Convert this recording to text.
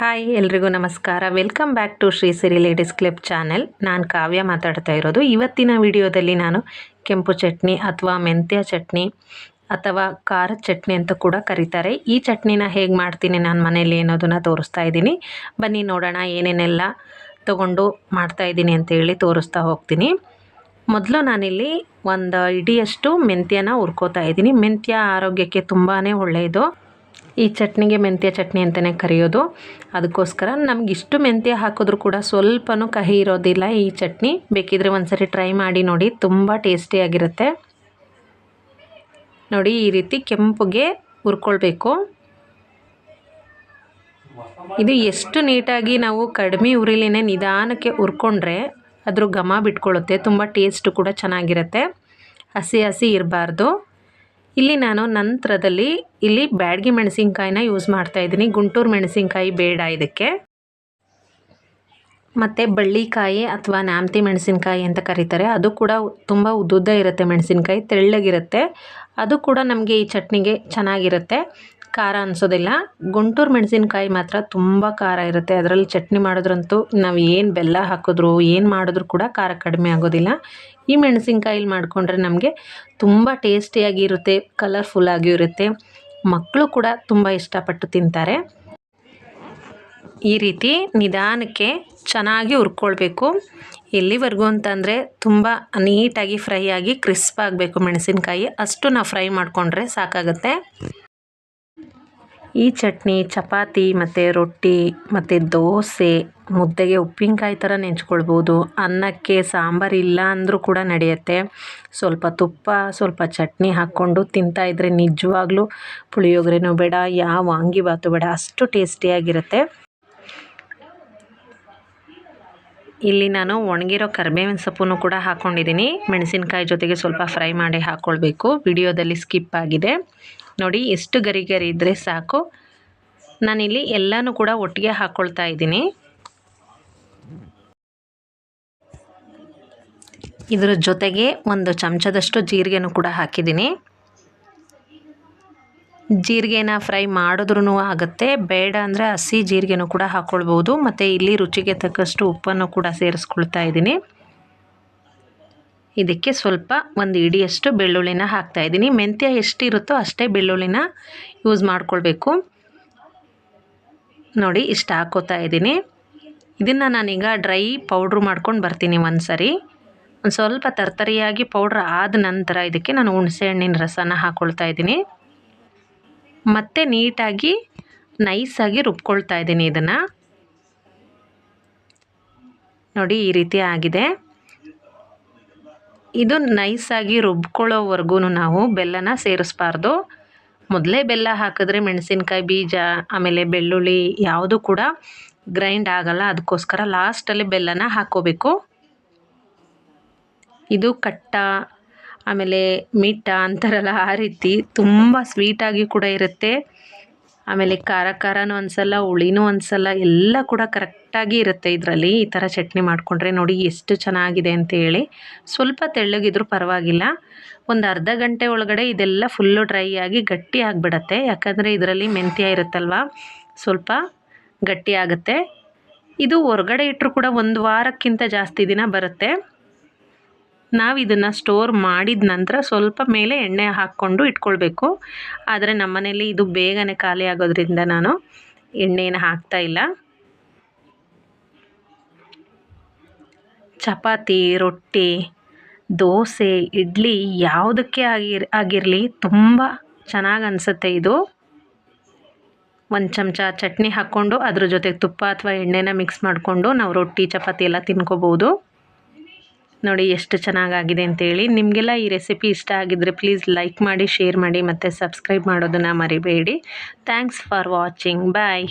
Hi, ಎಲ್ರಿಗೂ ನಮಸ್ಕಾರ. Welcome back to Shri Siri ladies clip channel ನಾನು ಕಾವ್ಯ ಮಾತಾಡ್ತಾ ಇರೋದು. ಇವತ್ತಿನ ವಿಡಿಯೋದಲ್ಲಿ ನಾನು ಕೆಂಪು ಚಟ್ನಿ ಅಥವಾ ಮೆಂತ್ಯ ಚಟ್ನಿ ಅಥವಾ ಖಾರದ ಚಟ್ನಿ ಅಂತ ಕೂಡ ಕರೀತಾರೆ. ಈ ಚಟ್ನಿನ ಹೇಗೆ ಮಾಡ್ತೀನಿ ನಾನು ಮನೇಲಿ ಅನ್ನೋದನ್ನು ತೋರಿಸ್ತಾ ಇದ್ದೀನಿ. ಬನ್ನಿ, ನೋಡೋಣ ಏನೇನೆಲ್ಲ ತೊಗೊಂಡು ಅಂತ ಅಂತೇಳಿ ತೋರಿಸ್ತಾ ಹೋಗ್ತೀನಿ. ಮೊದಲು ನಾನಿಲ್ಲಿ ಒಂದು ಇಡಿಯಷ್ಟು ಮೆಂತ್ಯನ ಹುರ್ಕೋತಾ ಇದ್ದೀನಿ. ಮೆಂತ್ಯ ಆರೋಗ್ಯಕ್ಕೆ ತುಂಬಾ ಒಳ್ಳೆಯದು ಈ ಚಟ್ನಿಗೆ ಮೆಂತ್ಯ ಚಟ್ನಿ ಅಂತಲೇ ಕರೆಯೋದು. ಅದಕ್ಕೋಸ್ಕರ ನಮ್ಗೆ ಇಷ್ಟು ಮೆಂತ್ಯ ಹಾಕಿದ್ರೂ ಕೂಡ ಸ್ವಲ್ಪನೂ ಕಹಿ ಇರೋದಿಲ್ಲ ಈ ಚಟ್ನಿ. ಬೇಕಿದ್ರೆ ಒಂದ್ಸರಿ ಟ್ರೈ ಮಾಡಿ ನೋಡಿ, ತುಂಬ ಟೇಸ್ಟಿಯಾಗಿರುತ್ತೆ ನೋಡಿ, ಈ ರೀತಿ ಕೆಂಪುಗೆ ಹುರ್ಕೊಳ್ಬೇಕು. ಇದು ಎಷ್ಟು ನೀಟಾಗಿ ನಾವು ಕಡಿಮೆ ಉರಿಲಿನೇ ನಿಧಾನಕ್ಕೆ ಹುರ್ಕೊಂಡ್ರೆ ಅದ್ರ ಘಮ ಬಿಟ್ಕೊಳ್ಳುತ್ತೆ ತುಂಬ ಟೇಸ್ಟು ಕೂಡ ಚೆನ್ನಾಗಿರುತ್ತೆ. ಹಸಿ ಹಸಿ ಇರಬಾರ್ದು. ಇಲ್ಲಿ ನಾನು ನಂತರದಲ್ಲಿ ಇಲ್ಲಿ ಬ್ಯಾಡ್ಗಿ ಮೆಣಸಿನ್ಕಾಯಿನ ಯೂಸ್ ಮಾಡ್ತಾ ಇದ್ದೀನಿ. ಗುಂಟೂರು ಮೆಣಸಿನ್ಕಾಯಿ ಬೇಡ ಇದಕ್ಕೆ. ಮತ್ತು ಬಳ್ಳಿಕಾಯಿ ಅಥವಾ ನ್ಯಾಮ್ತಿ ಮೆಣಸಿನ್ಕಾಯಿ ಅಂತ ಕರೀತಾರೆ. ಅದು ಕೂಡ ತುಂಬ ಉದ್ದುದ್ದ ಇರುತ್ತೆ ಮೆಣಸಿನ್ಕಾಯಿ, ತೆಳ್ಳಗಿರುತ್ತೆ. ಅದು ಕೂಡ ನಮಗೆ ಈ ಚಟ್ನಿಗೆ ಚೆನ್ನಾಗಿರುತ್ತೆ. ಖಾರ ಅನಿಸೋದಿಲ್ಲ. ಗುಂಟೂರು ಮೆಣಸಿನಕಾಯಿ ಮಾತ್ರ ತುಂಬ ಖಾರ ಇರುತ್ತೆ. ಅದರಲ್ಲಿ ಚಟ್ನಿ ಮಾಡಿದ್ರಂತೂ ನಾವು ಏನು ಬೆಲ್ಲ ಹಾಕಿದ್ರು, ಏನು ಮಾಡಿದ್ರು ಕೂಡ ಖಾರ ಕಡಿಮೆ ಆಗೋದಿಲ್ಲ. ಈ ಮೆಣಸಿನ್ಕಾಯಿಲಿ ಮಾಡಿಕೊಂಡ್ರೆ ನಮಗೆ ತುಂಬ ಟೇಸ್ಟಿಯಾಗಿರುತ್ತೆ ಕಲರ್ಫುಲ್ಲಾಗಿಯೂ ಇರುತ್ತೆ. ಮಕ್ಕಳು ಕೂಡ ತುಂಬ ಇಷ್ಟಪಟ್ಟು ತಿಂತಾರೆ. ಈ ರೀತಿ ನಿಧಾನಕ್ಕೆ ಚೆನ್ನಾಗಿ ಹುರ್ಕೊಳ್ಬೇಕು. ಎಲ್ಲಿವರೆಗೂ ಅಂತಂದರೆ ತುಂಬ ನೀಟಾಗಿ ಫ್ರೈ ಆಗಿ ಕ್ರಿಸ್ಪ್ ಆಗಬೇಕು ಮೆಣಸಿನಕಾಯಿ. ಅಷ್ಟು ನಾವು ಫ್ರೈ ಮಾಡಿಕೊಂಡ್ರೆ ಸಾಕಾಗುತ್ತೆ. ಈ ಚಟ್ನಿ, ಚಪಾತಿ ಮತ್ತು ರೊಟ್ಟಿ ಮತ್ತು ದೋಸೆ, ಮುದ್ದೆಗೆ ಉಪ್ಪಿನಕಾಯಿ ಥರ ನೆಂಚ್ಕೊಳ್ಬೋದು. ಅನ್ನಕ್ಕೆ ಸಾಂಬಾರು ಇಲ್ಲ ಅಂದರೂ ಕೂಡ ನಡೆಯುತ್ತೆ. ಸ್ವಲ್ಪ ತುಪ್ಪ, ಸ್ವಲ್ಪ ಚಟ್ನಿ ಹಾಕ್ಕೊಂಡು ತಿಂತಾಯಿದ್ರೆ ನಿಜವಾಗ್ಲೂ ಪುಳಿಯೋಗರೆನೂ ಬೇಡ, ಯಾವ ವಾಂಗಿಬಾತು ಬೇಡ, ಅಷ್ಟು ಟೇಸ್ಟಿಯಾಗಿರುತ್ತೆ. ಇಲ್ಲಿ ನಾನು ಒಣಗಿರೋ ಕರಿಬೇವಿನ ಸೊಪ್ಪನ್ನು ಕೂಡ ಹಾಕ್ಕೊಂಡಿದ್ದೀನಿ ಮೆಣಸಿನಕಾಯಿ ಜೊತೆಗೆ ಸ್ವಲ್ಪ ಫ್ರೈ ಮಾಡಿ ಹಾಕ್ಕೊಳ್ಬೇಕು ವಿಡಿಯೋದಲ್ಲಿ ಸ್ಕಿಪ್ ಆಗಿದೆ. ನೋಡಿ, ಎಷ್ಟು ಗರಿ ಗರಿ ಇದ್ದರೆ ಸಾಕು. ನಾನಿಲ್ಲಿ ಎಲ್ಲನೂ ಕೂಡ ಒಟ್ಟಿಗೆ ಹಾಕ್ಕೊಳ್ತಾ ಇದ್ದೀನಿ. ಇದರ ಜೊತೆಗೆ ಒಂದು ಚಮಚದಷ್ಟು ಜೀರಿಗೆನೂ ಕೂಡ ಹಾಕಿದ್ದೀನಿ. ಜೀರಿಗೆನ ಫ್ರೈ ಮಾಡಿದ್ರೂ ಆಗುತ್ತೆ. ಬೇಡ ಅಂದರೆ ಹಸಿ ಜೀರಿಗೆನೂ ಕೂಡ ಹಾಕ್ಕೊಳ್ಬೋದು ಮತ್ತು ಇಲ್ಲಿ ರುಚಿಗೆ ತಕ್ಕಷ್ಟು ಉಪ್ಪನ್ನು ಕೂಡ ಸೇರಿಸ್ಕೊಳ್ತಾ ಇದ್ದೀನಿ. ಇದಕ್ಕೆ ಸ್ವಲ್ಪ ಒಂದು ಇಡಿಯಷ್ಟು ಬೆಳ್ಳುಳ್ಳಿನ ಹಾಕ್ತಾ ಇದ್ದೀನಿ. ಮೆಂತ್ಯ ಎಷ್ಟಿರುತ್ತೋ ಅಷ್ಟೇ ಬೆಳ್ಳುಳ್ಳಿನ ಯೂಸ್ ಮಾಡ್ಕೊಳ್ಬೇಕು. ನೋಡಿ, ಇಷ್ಟು ಹಾಕೋತಾ ಇದ್ದೀನಿ. ಇದನ್ನು ನಾನೀಗ ಡ್ರೈ ಪೌಡ್ರು ಮಾಡ್ಕೊಂಡು ಬರ್ತೀನಿ ಒಂದು ಸರಿ ಒಂದು ಸ್ವಲ್ಪ ತರ್ತರಿಯಾಗಿ ಪೌಡ್ರ್ ಆದ ನಂತರ ಇದಕ್ಕೆ ನಾನು ಹುಣಸೆ ಹಣ್ಣಿನ ರಸನ ಹಾಕ್ಕೊಳ್ತಾ ಇದ್ದೀನಿ. ಮತ್ತು ನೀಟಾಗಿ ನೈಸಾಗಿ ರುಬ್ಕೊಳ್ತಾ ಇದ್ದೀನಿ ಇದನ್ನು. ನೋಡಿ, ಈ ರೀತಿ ಆಗಿದೆ. ಇದು ನೈಸಾಗಿ ರುಬ್ಕೊಳ್ಳೋವರೆಗೂ ನಾವು ಬೆಲ್ಲನ ಸೇರಿಸ್ಬಾರ್ದು. ಮೊದಲೇ ಬೆಲ್ಲ ಹಾಕಿದ್ರೆ ಮೆಣಸಿನ್ಕಾಯಿ ಬೀಜ, ಆಮೇಲೆ ಬೆಳ್ಳುಳ್ಳಿ ಯಾವುದು ಕೂಡ ಗ್ರೈಂಡ್ ಆಗಲ್ಲ. ಅದಕ್ಕೋಸ್ಕರ ಲಾಸ್ಟಲ್ಲಿ ಬೆಲ್ಲನ ಹಾಕೋಬೇಕು ಇದು ಕಟ್ಟ, ಆಮೇಲೆ ಮಿಟ್ಟ ಅಂತಾರಲ್ಲ ಆ ರೀತಿ ತುಂಬ ಸ್ವೀಟಾಗಿ ಕೂಡ ಇರುತ್ತೆ. ಆಮೇಲೆ ಖಾರ ಖಾರನೂ ಅನಿಸಲ್ಲ ಹುಳಿನೂ ಅನಿಸಲ್ಲ ಎಲ್ಲ ಕೂಡ ಕರೆಕ್ಟಾಗಿ ಇರುತ್ತೆ ಇದರಲ್ಲಿ. ಈ ಥರ ಚಟ್ನಿ ಮಾಡಿಕೊಂಡ್ರೆ ನೋಡಿ ಎಷ್ಟು ಚೆನ್ನಾಗಿದೆ ಅಂತ ಹೇಳಿ. ಸ್ವಲ್ಪ ತೆಳ್ಳಗಿದ್ರೂ ಪರವಾಗಿಲ್ಲ. ಒಂದು ಅರ್ಧ ಗಂಟೆ ಒಳಗಡೆ ಇದೆಲ್ಲ ಫುಲ್ಲು ಡ್ರೈ ಆಗಿ ಗಟ್ಟಿ ಆಗಿಬಿಡತ್ತೆ. ಯಾಕಂದರೆ ಇದರಲ್ಲಿ ಮೆಂತ್ಯ ಇರುತ್ತಲ್ವ? ಸ್ವಲ್ಪ ಗಟ್ಟಿ ಆಗುತ್ತೆ. ಇದು ಹೊರಗಡೆ ಇಟ್ಟರು ಕೂಡ ಒಂದು ವಾರಕ್ಕಿಂತ ಜಾಸ್ತಿ ದಿನ ಬರುತ್ತೆ. ನಾವು ಇದನ್ನು ಸ್ಟೋರ್ ಮಾಡಿದ ನಂತರ ಸ್ವಲ್ಪ ಮೇಲೆ ಎಣ್ಣೆ ಹಾಕ್ಕೊಂಡು ಇಟ್ಕೊಳ್ಬೇಕು. ಆದರೆ ನಮ್ಮನೇಲಿ ಇದು ಬೇಗನೆ ಖಾಲಿ ಆಗೋದ್ರಿಂದ ನಾನು ಎಣ್ಣೆಯನ್ನು ಹಾಕ್ತಾ ಇಲ್ಲ. ಚಪಾತಿ, ರೊಟ್ಟಿ, ದೋಸೆ, ಇಡ್ಲಿ ಯಾವುದಕ್ಕೆ ಆಗಿರ್, ಆಗಿರಲಿ ತುಂಬ ಚೆನ್ನಾಗಿ ಅನಿಸುತ್ತೆ ಇದು. ಒಂದು ಚಮಚ ಚಟ್ನಿ ಹಾಕ್ಕೊಂಡು ಅದ್ರ ಜೊತೆಗೆ ತುಪ್ಪ ಅಥವಾ ಎಣ್ಣೆನ ಮಿಕ್ಸ್ ಮಾಡಿಕೊಂಡು ನಾವು ರೊಟ್ಟಿ, ಚಪಾತಿ ಎಲ್ಲ ತಿನ್ಕೋಬೋದು ನೋಡಿ ಎಷ್ಟು ಚೆನ್ನಾಗಾಗಿದೆ ಅಂತೇಳಿ. ನಿಮಗೆಲ್ಲ ಈ ರೆಸಿಪಿ ಇಷ್ಟ ಆಗಿದ್ದರೆ ಪ್ಲೀಸ್ ಲೈಕ್ ಮಾಡಿ ಶೇರ್ ಮಾಡಿ ಮತ್ತು ಸಬ್ಸ್ಕ್ರೈಬ್ ಮಾಡೋದನ್ನು ಮರಿಬೇಡಿ. Thanks for watching bye